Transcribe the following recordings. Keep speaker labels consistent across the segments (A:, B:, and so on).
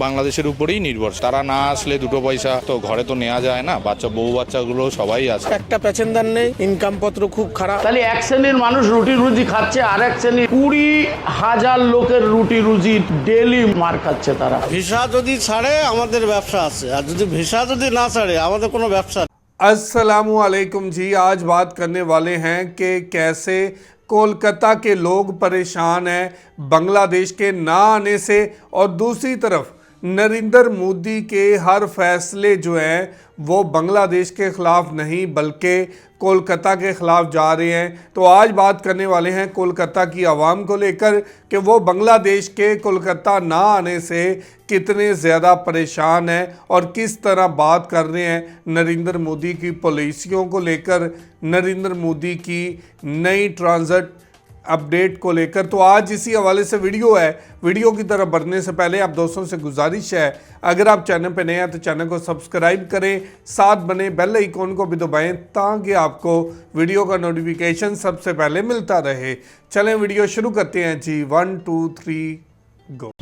A: বাংলাদেশের উপরেই নির্ভর তারা না আসলে দুটো পয়সা তো ঘরে তো নেওয়া যায় না বাচ্চা বউ বাচ্চাগুলো সবাই আছে
B: একটা প্যাসেঞ্জার নেই ইনকাম পত্র খুব খারাপ
C: তাহলে এক শ্রেণীর মানুষ রুটি রুজি খাচ্ছে আর এক শ্রেণীর কুড়ি হাজার লোকের রুটি রুজি ডেলি মার খাচ্ছে তারা
D: ভিসা যদি ছাড়ে আমাদের ব্যবসা আছে আর যদি ভিসা যদি না ছাড়ে আমাদের কোনো ব্যবসা নেই।
E: असलकुम जी आज बात करने वाले हैं कि कैसे कोलकाता के लोग परेशान हैं बांग्लादेश के ना आने से और दूसरी तरफ नरेंद्र मोदी के हर फैसले जो हैं, वो बांग्लादेश के ख़िलाफ़ नहीं, बल्कि कोलकाता के ख़िलाफ़ जा रहे हैं। तो आज बात करने वाले हैं कोलकाता की आवाम को लेकर कि वो बांग्लादेश के कोलकाता ना आने से कितने ज़्यादा परेशान हैं और किस तरह बात कर रहे हैं नरेंद्र मोदी की पॉलिसियों को लेकर। नरेंद्र मोदी की नई ट्रांजिट अपडेट को लेकर तो आज इसी हवाले से वीडियो है। वीडियो की तरफ़ बढ़ने से पहले आप दोस्तों से गुजारिश है, अगर आप चैनल पर नए हैं तो चैनल को सब्सक्राइब करें, साथ बने बेल आइकॉन को भी दबाएँ, ताकि आपको वीडियो का नोटिफिकेशन सबसे पहले मिलता रहे। चलें वीडियो शुरू करते हैं जी। One, to, three.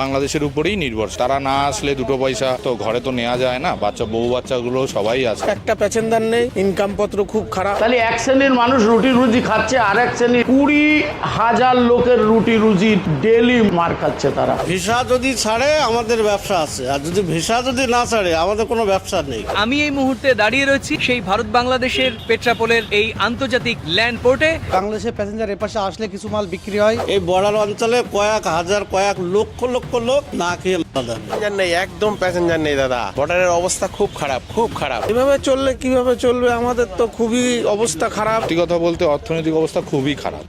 A: বাংলাদেশের উপরেই নির্ভর তারা না আসলে দুটো পয়সা তো ঘরে তো নেওয়া যায় না। বাচ্চা বউ বাচ্চাগুলো সবাই আছে।
B: একটা প্যাসেঞ্জার নেই ইনকাম পত্র খুব খারাপ।
C: তাহলে এক শ্রেণির মানুষ রুটি রুজি খাচ্ছে আর এক শ্রেণির কুড়ি হাজার লোকের রুটি রুজি ডেলি মার খাচ্ছে তারা।
D: ভিসা যদি ছাড়ে আমাদের ব্যবসা আছে। আর যদি ভিসা যদি না ছাড়ে আমাদের কোনো ব্যবসা নেই।
F: আমি এই মুহূর্তে দাঁড়িয়ে রয়েছি সেই ভারত বাংলাদেশের পেট্রাপোলের এই আন্তর্জাতিক ল্যান্ড পোর্টে।
G: বাংলাদেশের প্যাসেঞ্জার এপাশে আসলে কিছু মাল বিক্রি হয়।
D: এই বর্ডার অঞ্চলে কয়েক হাজার কয়েক লক্ষ লক্ষ লোক না খেয়ে
H: প্যাসেঞ্জার নেই একদম প্যাসেঞ্জার নেই দাদা। বর্ডারের অবস্থা খুব খারাপ খুব খারাপ।
B: এভাবে চললে কীভাবে চলবে? আমাদের তো খুবই অবস্থা খারাপ।
A: কথা বলতে অর্থনৈতিক অবস্থা খুবই খারাপ।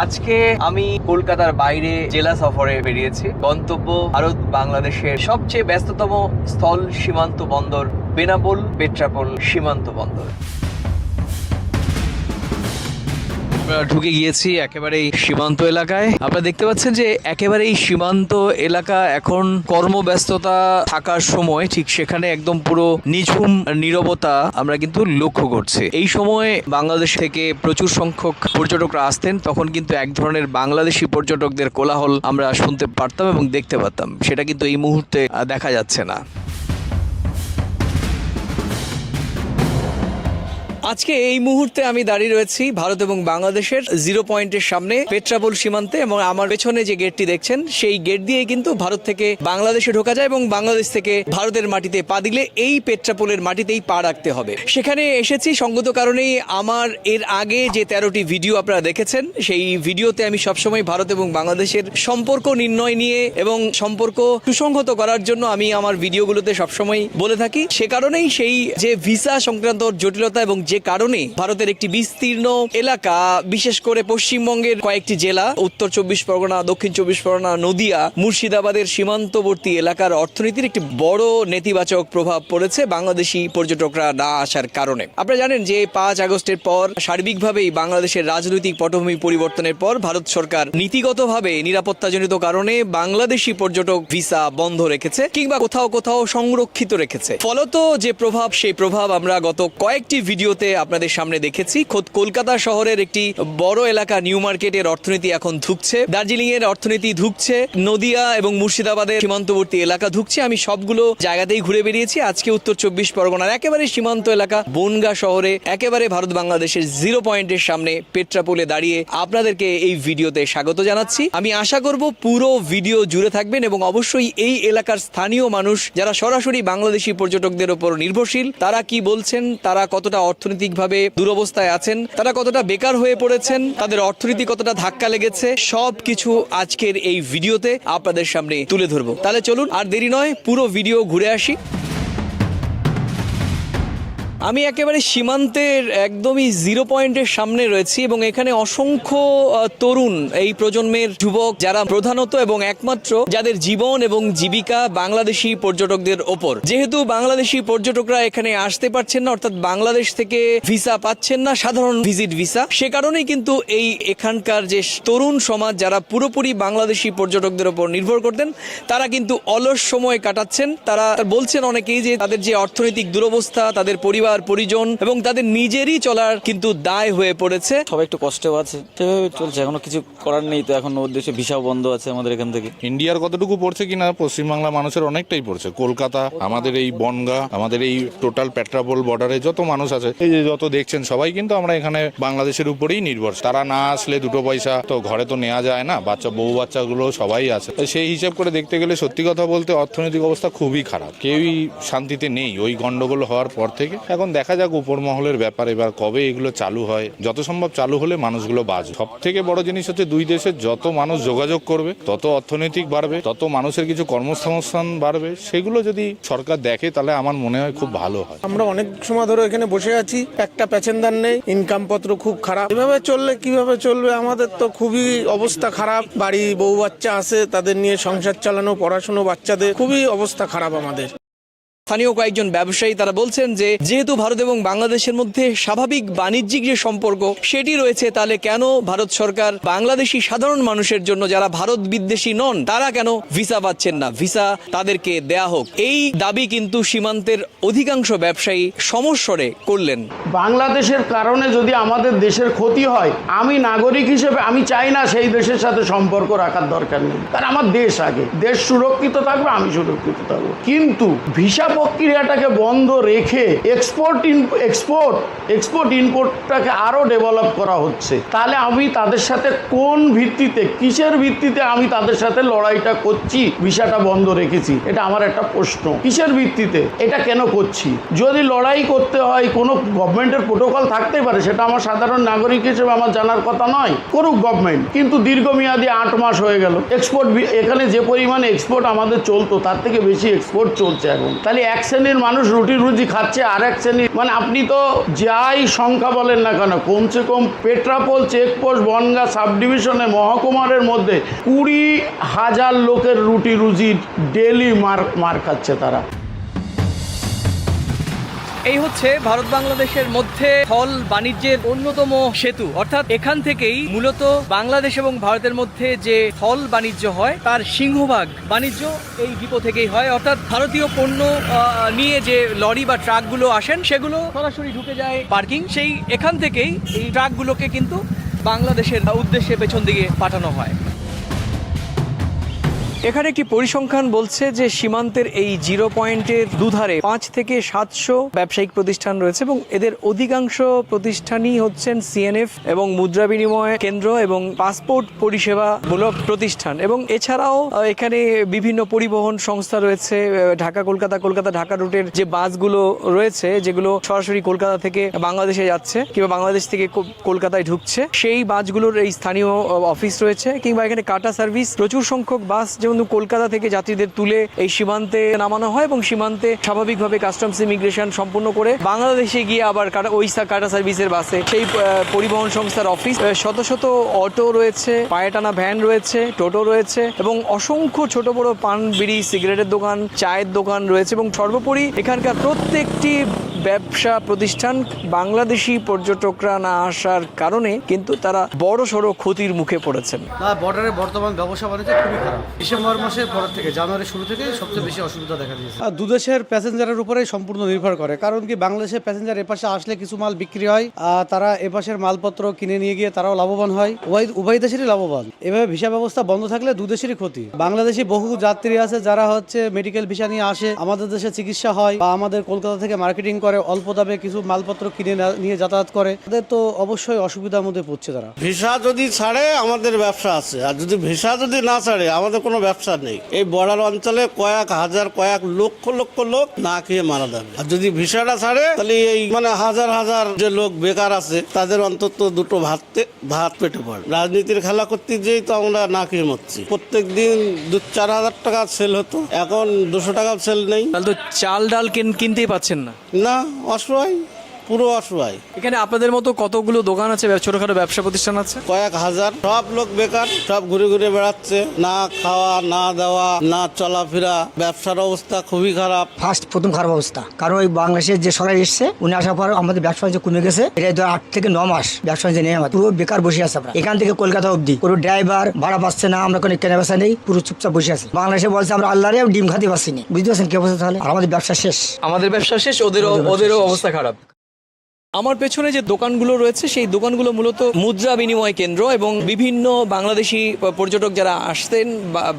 F: আজকে আমি কলকাতার বাইরে জেলা সফরে বেরিয়েছি। গন্তব্য ভারত, বাংলাদেশের সবচেয়ে ব্যস্ততম স্থল সীমান্ত বন্দর বেনাপোল পেট্রাপোল সীমান্ত বন্দর। আমরা ঢুকে গিয়েছি একেবারেই সীমান্ত এলাকায়। আপনারা দেখতে পাচ্ছেন যে একেবারেই সীমান্ত এলাকা এখন কর্মব্যস্ততা থাকার সময় ঠিক সেখানে একদম পুরো নিঝুম নীরবতা আমরা কিন্তু লক্ষ্য করছি। এই সময় বাংলাদেশ থেকে প্রচুর সংখ্যক পর্যটকরা আসতেন, তখন কিন্তু এক ধরনের বাংলাদেশি পর্যটকদের কোলাহল আমরা শুনতে পারতাম এবং দেখতে পারতাম। সেটা কিন্তু এই মুহূর্তে দেখা যাচ্ছে না। আজকে এই মুহূর্তে আমি দাঁড়িয়ে রয়েছি ভারত এবং বাংলাদেশের জিরো পয়েন্টের সামনে পেট্রাপোল সীমান্তে এবং আমার পেছনে যে গেটটি দেখছেন, সেই গেট দিয়ে কিন্তু ভারত থেকে বাংলাদেশে ঢোকা যায় এবং বাংলাদেশ থেকে ভারতের মাটিতে পা দিলে এই পেট্রাপোলের মাটিতেই পা রাখতে হবে। সেখানে এসেছি সঙ্গত কারণেই আমার এর আগে যে তেরোটি ভিডিও আপনারা দেখেছেন, সেই ভিডিওতে আমি সবসময় ভারত এবং বাংলাদেশের সম্পর্ক নির্ণয় নিয়ে এবং সম্পর্ক সুসংহত করার জন্য আমি আমার ভিডিওগুলোতে সবসময় বলে থাকি। সে কারণেই সেই যে ভিসা সংক্রান্ত জটিলতা এবং যে কারণে ভারতের একটি বিস্তীর্ণ এলাকা, বিশেষ করে পশ্চিমবঙ্গের কয়েকটি জেলা, উত্তর চব্বিশ পরগনা, দক্ষিণ চব্বিশ পরগনা, নদিয়া, মুর্শিদাবাদের সীমান্তবর্তী এলাকার অর্থনীতির একটি বড় নেতিবাচক প্রভাব পড়েছে বাংলাদেশি পর্যটকরা না আসার কারণে। আপনারা জানেন যে পাঁচ আগস্টের পর সার্বিকভাবেই বাংলাদেশের রাজনৈতিক পটভূমি পরিবর্তনের পর ভারত সরকার নীতিগতভাবে নিরাপত্তাজনিত কারণে বাংলাদেশি পর্যটক ভিসা বন্ধ রেখেছে কিংবা কোথাও কোথাও সংরক্ষিত রেখেছে। ফলত যে প্রভাব, সেই প্রভাব আমরা গত কয়েকটি ভিডিওতে আপনাদের সামনে দেখেছি। খোদ কলকাতা শহরের একটি বড় এলাকা নিউ মার্কেটের অর্থনীতি এখন ধুকছে। দার্জিলিং এর অর্থনীতি ধুকছে, নদিয়া এবং মুর্শিদাবাদের সীমান্তবর্তী এলাকা ধুকছে। আমি সবগুলো জায়গাতেই ঘুরে বেরিয়েছি। আজকে উত্তর চব্বিশ পরগনার একেবারে সীমান্ত এলাকা বনগা শহরে, একেবারে ভারত বাংলাদেশের জিরো পয়েন্টের সামনে পেট্রাপোলে দাঁড়িয়ে আপনাদেরকে এই ভিডিওতে স্বাগত জানাচ্ছি। আমি আশা করব পুরো ভিডিও জুড়ে থাকবেন এবং অবশ্যই এই এলাকার স্থানীয় মানুষ, যারা সরাসরি বাংলাদেশি পর্যটকদের উপর নির্ভরশীল, তারা কি বলছেন, তারা কতটা অর্থনৈতিকভাবে দুরবস্থায় আছেন, তারা কতটা বেকার হয়ে পড়েছেন, তাদের অর্থনীতি কতটা ধাক্কা লেগেছে সব কিছু আজকের এই ভিডিওতে আপনাদের সামনে তুলে ধরবো। তাহলে চলুন, আর দেরি নয়, পুরো ভিডিও ঘুরে আসি। আমি একেবারে সীমান্তের একদমই জিরো পয়েন্টের সামনে রয়েছি এবং এখানে অসংখ্য তরুণ এই প্রজন্মের যুবক যারা প্রধানত এবং একমাত্র যাদের জীবন এবং জীবিকা বাংলাদেশি পর্যটকদের ওপর। যেহেতু বাংলাদেশি পর্যটকরা এখানে আসতে পারছেন না, অর্থাৎ বাংলাদেশ থেকে ভিসা পাচ্ছেন না, সাধারণ ভিজিট ভিসা, সে কারণেই কিন্তু এই এখানকার যে তরুণ সমাজ যারা পুরোপুরি বাংলাদেশি পর্যটকদের ওপর নির্ভর করতেন, তারা কিন্তু অলস সময় কাটাচ্ছেন। তারা বলছেন অনেকেই যে তাদের যে অর্থনৈতিক দুরবস্থা, তাদের পরিবার পরিজন এবং তাদের নিজেরই চলার কিন্তু দায় হয়ে পড়েছে।
I: সবাই একটু কষ্টেও আছে সেভাবে চলছে এখনও কিছু করার নেই তো এখন ওর দেশে ভিসাও বন্ধ আছে আমাদের এখান থেকে।
A: ইন্ডিয়ার কতটুকু পড়ছে কিনা পশ্চিমবাংলা মানুষের অনেকটাই পড়ছে। কলকাতা আমাদের এই বনগা আমাদের এই টোটাল পেট্রাপোল বর্ডারে যত মানুষ আছে এই যে যত দেখছেন সবাই কিন্তু আমরা এখানে বাংলাদেশের উপরেই নির্ভর তারা না আসলে দুটো পয়সা তো ঘরে তো নেওয়া যায় না বাচ্চা বউ বাচ্চাগুলো সবাই আছে। তো সেই হিসাব করে দেখতে গেলে সত্যি কথা বলতে অর্থনৈতিক অবস্থা খুবই খারাপ কেউই শান্তিতে নেই। ওই গন্ডগোল হওয়ার পর থেকে এখন দেখা যাক উপর মহলের ব্যাপার, এবার কবে এগুলো চালু হয়। যত সম্ভব চালু হলে মানুষগুলো বাঁচবে। সব থেকে বড় জিনিস হচ্ছে দুই দেশের যত মানুষ যোগাযোগ করবে, তত অর্থনৈতিক বাড়বে, তত মানুষের কিছু কর্মসংস্থান বাড়বে। সেগুলো যদি সরকার দেখে, তাহলে আমার মনে হয় খুব ভালো হয়।
B: আমরা অনেক সময় ধরে এখানে বসে আছি, একটা প্যাসেঞ্জার নেই ইনকাম পত্র খুব খারাপ। এভাবে চললে কীভাবে চলবে? আমাদের তো খুবই অবস্থা খারাপ। বাড়ি, বউ বাচ্চা আছে, তাদের নিয়ে সংসার চালানো, পড়াশুনো বাচ্চাদের খুবই অবস্থা খারাপ আমাদের।
F: স্থানীয় কয়েকজন ব্যবসায়ী তারা বলছেন যে, যেহেতু ভারত এবং বাংলাদেশের মধ্যে স্বাভাবিক বাণিজ্যিক যে সম্পর্ক, সেটি রয়েছে, তাহলে কেন ভারত সরকার বাংলাদেশি সাধারণ মানুষের জন্য যারা ভারত বিদ্বেষী নন, তারা কেন ভিসা পাচ্ছেন না? ভিসা তাদেরকে দেয়া হোক। এই দাবি কিন্তু সীমান্তের অধিকাংশ ব্যবসায়ী সমস্বরে করলেন।
C: বাংলাদেশের কারণে যদি আমাদের দেশের ক্ষতি হয়, আমি নাগরিক হিসেবে, আমি চাই না সেই দেশের সাথে সম্পর্ক রাখার দরকার নেই। কারণ আমার দেশ আগে। দেশ সুরক্ষিত থাকবে, আমি সুরক্ষিত থাকব। কিন্তু ভিসা প্রক্রিয়াটাকে বন্ধ রেখে এক্সপোর্ট এক্সপোর্ট এক্সপোর্ট ইম্পোর্টটাকে আরও ডেভেলপ করা হচ্ছে। তাহলে আমি তাদের সাথে কোন ভিত্তিতে, কিসের ভিত্তিতে আমি তাদের সাথে লড়াইটা করছি, ভিসাটা বন্ধ রেখেছি? এটা আমার একটা প্রশ্ন। কিসের ভিত্তিতে? এটা কেন করছি? যদি লড়াই করতে হয়, কোনো গভর্নমেন্টের প্রোটোকল থাকতেই পারে, সেটা আমার সাধারণ নাগরিক হিসেবে আমার জানার কথা নয়। করুক গভর্নমেন্ট কিন্তু দীর্ঘমেয়াদী আট মাস হয়ে গেল। এক্সপোর্ট এখানে যে পরিমাণে এক্সপোর্ট আমাদের চলতো, তার থেকে বেশি এক্সপোর্ট চলছে এখন। তাহলে এক শ্রেণির মানুষ রুটি রুজি খাচ্ছে আর এক শ্রেণির মানে আপনি তো যাই সংখ্যা বলেন না কেন, কমসে কম পেট্রাপোল, চেকপোস্ট, বনগা সাব ডিভিশনে মহকুমারের মধ্যে কুড়ি হাজার লোকের রুটি রুজি ডেলি মার মার খাচ্ছে তারা।
F: এই হচ্ছে ভারত বাংলাদেশের মধ্যে স্থল বাণিজ্যের অন্যতম সেতু। অর্থাৎ এখান থেকেই মূলত বাংলাদেশ এবং ভারতের মধ্যে যে স্থল বাণিজ্য হয়, তার সিংহভাগ বাণিজ্য এই ডিপো থেকেই হয়। অর্থাৎ ভারতীয় পণ্য নিয়ে যে লরি বা ট্রাকগুলো আসেন, সেগুলো সরাসরি ঢুকে যায় পার্কিং। সেই এখান থেকেই এই ট্রাকগুলোকে কিন্তু বাংলাদেশের উদ্দেশ্যে পেছন দিকে পাঠানো হয়। এখানে একটি পরিসংখ্যান বলছে যে সীমান্তের এই জিরো পয়েন্টের দুধারে পাঁচ থেকে সাতশো ব্যবসায়িক প্রতিষ্ঠান রয়েছে এবং এদের অধিকাংশ প্রতিষ্ঠানই হচ্ছেন সিএনএফ এবং মুদ্রা বিনিময় কেন্দ্র এবং পাসপোর্ট পরিষেবামূলক প্রতিষ্ঠান। এবং এছাড়াও এখানে বিভিন্ন পরিবহন সংস্থা রয়েছে ঢাকা, কলকাতা কলকাতা, ঢাকা রুটের যে বাসগুলো রয়েছে, যেগুলো সরাসরি কলকাতা থেকে বাংলাদেশে যাচ্ছে কিংবা বাংলাদেশ থেকে কলকাতায় ঢুকছে, সেই বাসগুলোর এই স্থানীয় অফিস রয়েছে কিংবা এখানে কাটা সার্ভিস, প্রচুর সংখ্যক বাস যেমন কলকাতা থেকে যাত্রীদের তুলে এই সীমান্তে নামানো হয় এবং সীমান্তে স্বাভাবিকভাবে কাস্টমস ইমিগ্রেশন সম্পূর্ণ করে বাংলাদেশে গিয়ে আবার কাটা ওইসা কাটা সার্ভিসের বাসে সেই পরিবহন সংস্থার অফিস শত শত অটো রয়েছে পায়ে টানা ভ্যান রয়েছে টোটো রয়েছে এবং অসংখ্য ছোট বড় পান বিড়ি সিগারেটের দোকান, চায়ের দোকান রয়েছে এবং সর্বোপরি এখানকার প্রত্যেকটি ব্যবসা প্রতিষ্ঠান বাংলাদেশি পর্যটকরা না আসার কারণে কিন্তু তারা বড় সড়ো ক্ষতির মুখে পড়েছেন।
G: না বর্ডারে বর্তমান ব্যবসা বাণিজ্য খুবই খারাপ। ডিসেম্বর মাসের পর থেকে জানুয়ারি শুরু থেকে সবচেয়ে বেশি অসুবিধা দেখা দিয়েছে। দুদেশের প্যাসেঞ্জারের উপরেই সম্পূর্ণ নির্ভর করে কারণ কি বাংলাদেশের প্যাসেঞ্জার এপাশে আসলে কিছু মাল বিক্রি হয় আর তারা এপাশের মালপত্র কিনে নিয়ে গিয়ে তারাও লাভবান হয়। উভয় উভয় দেশেরই লাভবান। এভাবে ভিসা ব্যবস্থা বন্ধ থাকলে দুদেশেরই ক্ষতি। বাংলাদেশি বহু যাত্রী আছে যারা হচ্ছে মেডিকেল ভিসা নিয়ে আসে আমাদের দেশে চিকিৎসা হয় বা আমাদের কলকাতা থেকে মার্কেটিং করে। অল্প দামে কিছু মালপত্র কিনে নিয়ে যাতায়াত করে তাদের তো অবশ্যই অসুবিধার মধ্যে পড়ছে তারা।
D: ভিসা যদি ছাড়ে আমাদের ব্যবসা আছে। আর যদি ভিসা যদি না ছাড়ে আমাদের কোনো ব্যবসা নেই। এই বর্ডার অঞ্চলে কয়েক হাজার কয়েক লক্ষ লক্ষ লোক না খেয়ে মারা যাবে। আর যদি ভিসাটা ছাড়ে তাহলে এই মানে হাজার হাজার যে লোক বেকার আছে তাদের অন্তত দুটো ভাত ভাত পেটে পড়ে। রাজনীতির খেলা করতে যেই তো আমরা না খেয়ে মরছি। প্রত্যেক দিন দু চার হাজার টাকা সেল হতো। এখন দুশো টাকা সেল নেই।
F: তাহলে তো চাল ডাল কিন- কিনতেই পাচ্ছেন না।
D: না অসহায় পুরো অসহায়।
F: এখানে আপনাদের মতো কতগুলো দোকান আছে ছোটখাটো ব্যবসা প্রতিষ্ঠান আছে?
D: কয়েক হাজার। সব লোক বেকার সব ঘুরে ঘুরে বেড়াচ্ছে। না খাওয়া না দেওয়া না চলাফেরা। ব্যবসার অবস্থা খুবই খারাপ।
J: ফার্স্ট প্রথম খারাপ অবস্থা। কারণ ওই বাংলাদেশের যে সরকার এসছে উনি আসার পর আমাদের ব্যবসা বাণিজ্য কমে গেছে। এটা ধর আট থেকে ন মাস ব্যবসা বাণিজ্য নেই আমাদের। পুরো বেকার বসে আছে আমরা। এখান থেকে কলকাতা অবধি। পুরো ড্রাইভার ভাড়া পাচ্ছে না আমরা কোনো কেনা বেচা নেই। পুরো চুপচাপ বসে আছি। বাংলাদেশে বলছে আমরা আল্লাহরে ডিম খাতে পারছি না। বুঝতে পারছেন কি অবস্থা তাহলে? আর আমাদের ব্যবসা শেষ।
F: আমাদের ব্যবসা শেষ ওদেরও ওদেরও অবস্থা খারাপ। আমার পেছনে যে দোকানগুলো রয়েছে, সেই দোকানগুলো মূলত মুদ্রা বিনিময় কেন্দ্র এবং বিভিন্ন বাংলাদেশি পর্যটক যারা আসতেন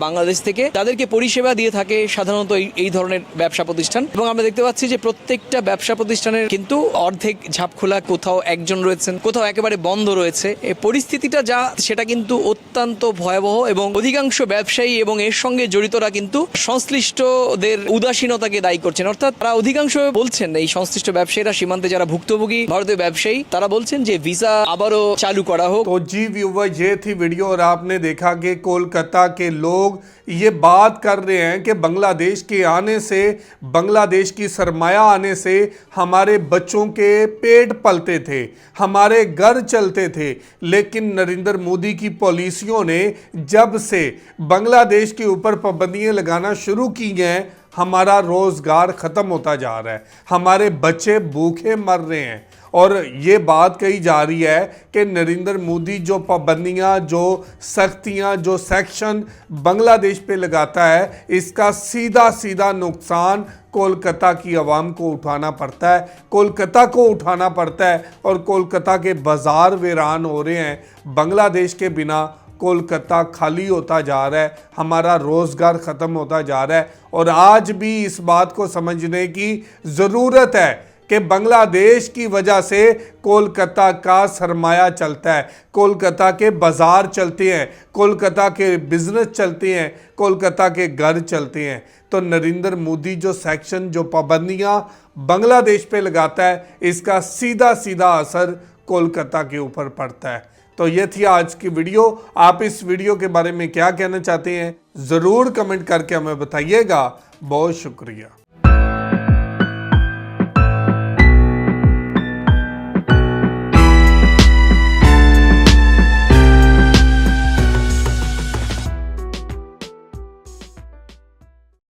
F: বাংলাদেশ থেকে, তাদেরকে পরিষেবা দিয়ে থাকে সাধারণত এই এই ধরনের ব্যবসা প্রতিষ্ঠান। এবং আমরা দেখতে পাচ্ছি যে প্রত্যেকটা ব্যবসা প্রতিষ্ঠানের কিন্তু অর্ধেক ঝাপ খোলা, কোথাও একজন রয়েছেন, কোথাও একেবারে বন্ধ রয়েছে। এই পরিস্থিতিটা যা, সেটা কিন্তু অত্যন্ত ভয়াবহ এবং অধিকাংশ ব্যবসায়ী এবং এর সঙ্গে জড়িতরা কিন্তু সংশ্লিষ্টদের উদাসীনতাকে দায়ী করছেন। অর্থাৎ তারা অধিকাংশ বলছেন, এই সংশ্লিষ্ট ব্যবসায়ীরা সীমান্তে যারা ভুক্তভোগী ভারতীয় ব্যবসায়ী তারা বলছেন যে ভিসা আবারও চালু করা হোক
E: तो जी व्यूवर ये थी वीडियो और आपने देखा कि कोलकाता के लोग ये बात कर रहे हैं कि बांग्लादेश के आने से बांग्लादेश की सरमाया आने से हमारे बच्चों के पेट पलते थे हमारे घर चलते थे लेकिन नरेंद्र मोदी की पॉलिसियों ने जब से बांग्लादेश के ऊपर पाबंदियां लगाना शुरू की हैं हमारा रोज़गार ख़त्म होता जा रहा है हमारे बच्चे भूखे मर रहे हैं और ये बात कही जा रही है कि नरेंद्र मोदी जो पाबंदियाँ, जो सख्तियाँ, जो सेक्शन बांग्लादेश पे लगाता है, इसका सीधा सीधा नुकसान कोलकाता की आवाम को उठाना पड़ता है। कोलकाता को उठाना पड़ता है और कोलकाता के बाज़ार वीरान हो रहे हैं। बांग्लादेश के बिना कोलकाता खाली होता जा रहा है, हमारा रोज़गार ख़त्म होता जा रहा है। और आज भी इस बात को समझने की ज़रूरत है कि बांग्लादेश की वजह से कोलकाता का सरमाया चलता है। कोलकाता के बाज़ार चलते हैं, कोलकाता के बिज़नेस चलते हैं, कोलकाता के घर चलते हैं। तो नरेंद्र मोदी जो सेक्शन, जो पाबंदियाँ बांग्लादेश पे लगाता है, इसका सीधा सीधा असर कोलकाता के ऊपर पड़ता है। तो ये थी आज की वीडियो। आप इस वीडियो के बारे में क्या कहना चाहते हैं, ज़रूर कमेंट करके हमें बताइएगा। बहुत शुक्रिया।